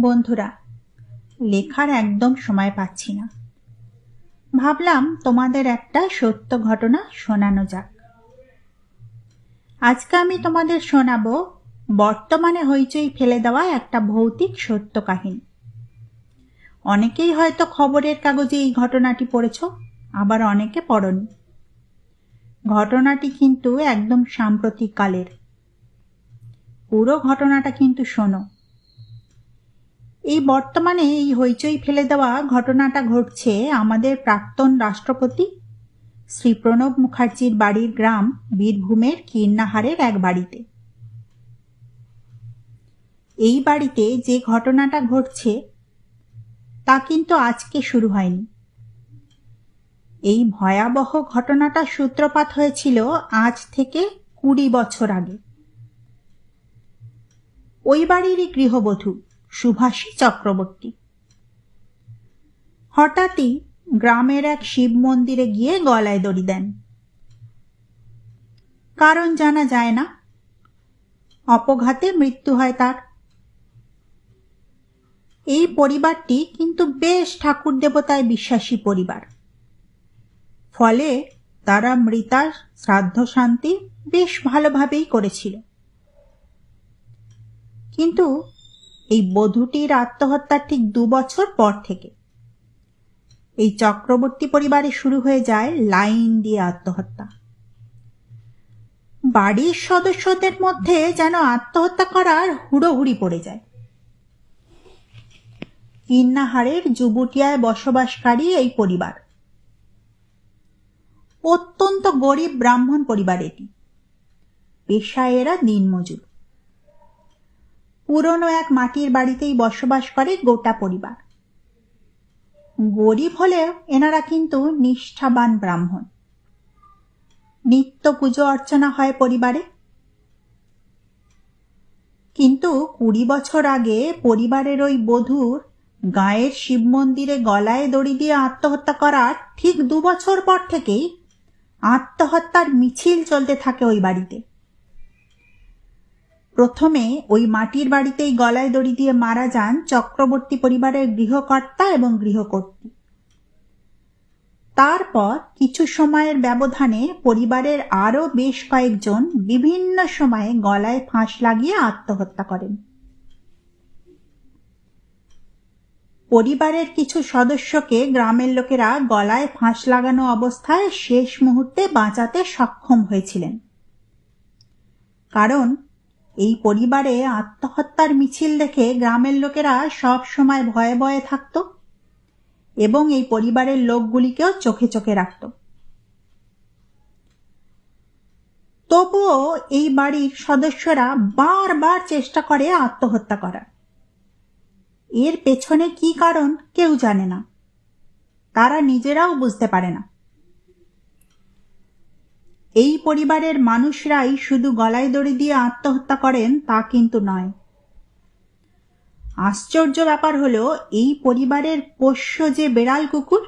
বন্ধুরা, লেখার একদম সময় পাচ্ছি না। ভাবলাম তোমাদের একটা সত্য ঘটনা শোনানো যাক। আজকে আমি তোমাদের শোনাবো, বর্তমানে হইচই ফেলে দেওয়া একটা ভৌতিক সত্য কাহিনী। অনেকেই হয়তো খবরের কাগজে এই ঘটনাটি পড়েছ, আবার অনেকে পড়নি। ঘটনাটি কিন্তু একদম সাম্প্রতিক কালের পুরো ঘটনাটা কিন্তু শোনো। এই বর্তমানে এই হইচই ফেলে দেওয়া ঘটনাটা ঘটছে আমাদের প্রাক্তন রাষ্ট্রপতি শ্রী প্রণব মুখার্জির বাড়ির গ্রাম বীরভূমের কীর্ণাহারের এক বাড়িতে। এই বাড়িতে যে ঘটনাটা ঘটছে, তা কিন্তু আজকে শুরু হয়নি। এই ভয়াবহ ঘটনাটা সূত্রপাত হয়েছিল আজ থেকে কুড়ি বছর আগে। ওই বাড়িরই গৃহবধূ সুভাষী চক্রবর্তী। হঠাৎই গ্রামের এক শিব মন্দিরে গিয়ে গলায় দড়ি দেন। কারণ জানা যায় না, অপঘাতে মৃত্যু হয় তার। এই পরিবারটি কিন্তু বেশ ঠাকুর দেবতায় বিশ্বাসী পরিবার। ফলে তারা মৃতার শ্রাদ্ধ শান্তি বেশ ভালোভাবেই করেছিল। কিন্তু এই বধূটির আত্মহত্যার ঠিক দু বছর পর থেকে। এই চক্রবর্তী পরিবারে শুরু হয়ে যায় লাইন দিয়ে আত্মহত্যা। বাড়ির সদস্যদের মধ্যে যেন আত্মহত্যা করার হুড়োহুড়ি পড়ে যায়। কিন্নাহারের জুবুটিয়ায় বসবাসকারী এই পরিবার। অত্যন্ত গরিব ব্রাহ্মণ পরিবার এটি। পেশায় এরা দিনমজুর। পুরনো এক মাটির বাড়িতেই বসবাস করে গোটা পরিবার। গরিব হলেও এনারা কিন্তু নিষ্ঠাবান ব্রাহ্মণ। নিত্য পুজো অর্চনা হয় পরিবারে। কিন্তু কুড়ি বছর আগে পরিবারের ওই বধূর গায়ের শিব মন্দিরে গলায় দড়ি দিয়ে আত্মহত্যা করার ঠিক দু বছর পর থেকেই আত্মহত্যার মিছিল চলতে থাকে ওই বাড়িতে। প্রথমে ওই মাটির বাড়িতেই গলায় দড়ি দিয়ে মারা যান চক্রবর্তী পরিবারের গৃহকর্তা এবং গৃহকর্ত্রী। তারপর কিছু সময়ের ব্যবধানে পরিবারের আরও বেশ কয়েকজন বিভিন্ন সময়ে গলায় ফাঁস লাগিয়ে আত্মহত্যা করেন। পরিবারের কিছু সদস্যকে গ্রামের লোকেরা গলায় ফাঁস লাগানো অবস্থায় শেষ মুহূর্তে বাঁচাতে সক্ষম হয়েছিলেন। কারণ এই পরিবারে আত্মহত্যার মিছিল দেখে গ্রামের লোকেরা সব সময় ভয়ে ভয়ে থাকত এবং এই পরিবারের লোকগুলিকেও চোখে চোখে রাখত। তবুও এই বাড়ির সদস্যরা বারবার চেষ্টা করে আত্মহত্যা করার। এর পেছনে কি কারণ কেউ জানে না। তারা নিজেরাও বুঝতে পারে না। এই পরিবারের মানুষরাই শুধু গলায় দড়ি দিয়ে আত্মহত্যা করেন, তা কিন্তু নয়। আশ্চর্য ব্যাপার হলো, এই পরিবারের পোষ্য যে বেড়াল কুকুর,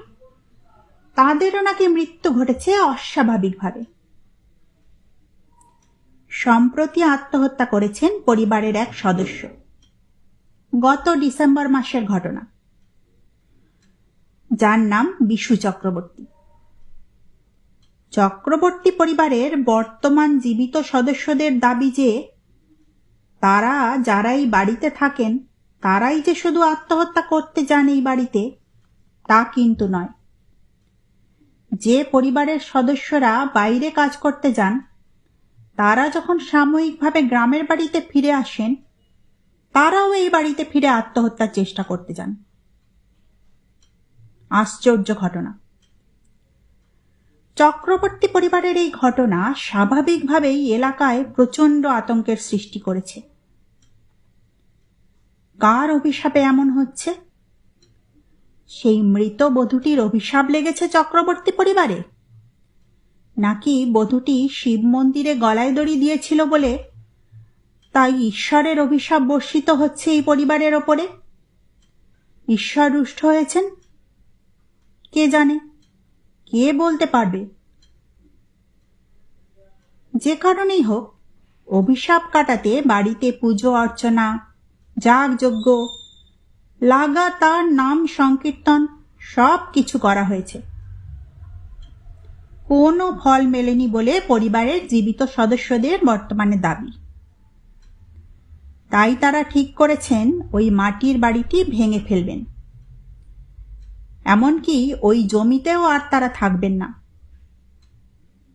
তাদেরও নাকি মৃত্যু ঘটেছে অস্বাভাবিকভাবে। সম্প্রতি আত্মহত্যা করেছেন পরিবারের এক সদস্য। গত ডিসেম্বর মাসের ঘটনা। যার নাম বিশু চক্রবর্তী। চক্রবর্তী পরিবারের বর্তমান জীবিত সদস্যদের দাবি যে, তারা যারাই বাড়িতে থাকেন, তারাই যে শুধু আত্মহত্যা করতে যান এই বাড়িতে, তা কিন্তু নয়। যে পরিবারের সদস্যরা বাইরে কাজ করতে যান, তারা যখন সাময়িকভাবে গ্রামের বাড়িতে ফিরে আসেন, তারাও এই বাড়িতে ফিরে আত্মহত্যার চেষ্টা করতে যান। আশ্চর্য ঘটনা। চক্রবর্তী পরিবারের এই ঘটনা স্বাভাবিকভাবেই এলাকায় প্রচণ্ড আতঙ্কের সৃষ্টি করেছে। কার অভিশাপে এমন হচ্ছে? সেই মৃত বধূটির অভিশাপ লেগেছে চক্রবর্তী পরিবারে? নাকি বধূটি শিব মন্দিরে গলায় দড়ি দিয়েছিল বলে তাই ঈশ্বরের অভিশাপ বর্ষিত হচ্ছে এই পরিবারের ওপরে? ঈশ্বর রুষ্ট হয়েছেন? কে জানে? কে বলতে পারবে? যে কারণেই হোক, অভিশাপ কাটাতে বাড়িতে পুজো, অর্চনা, যাগযজ্ঞ, লাগাতার নাম সংকীর্তন সব কিছু করা হয়েছে। কোনো ফল মেলেনি বলে পরিবারের জীবিত সদস্যদের বর্তমানে দাবি। তাই তারা ঠিক করেছেন, ওই মাটির বাড়িটি ভেঙে ফেলবেন। এমনকি ওই জমিতেও আর তারা থাকবেন না।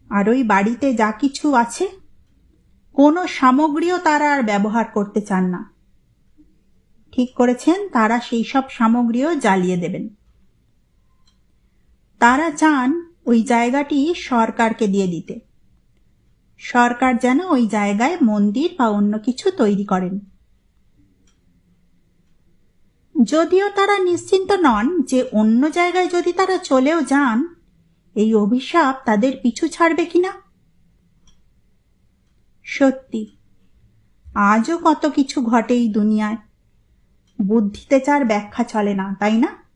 আর ওই বাড়িতে যা কিছু আছে, কোনো সামগ্রীও তারা আর ব্যবহার করতে চান না। ঠিক করেছেন, তারা সেই সব সামগ্রীও জ্বালিয়ে দেবেন। তারা চান ওই জায়গাটি সরকারকে দিয়ে দিতে। সরকার যেন ওই জায়গায় মন্দির বা অন্য কিছু তৈরি করেন। যদিও তারা নিশ্চিন্ত নন যে অন্য জায়গায় যদি তারা চলেও যান, এই অভিশাপ তাদের পিছু ছাড়বে কিনা। সত্যি, আজও কত কিছু ঘটে এই দুনিয়ায়। বুদ্ধিতে চার ব্যাখ্যা চলে না, তাই না?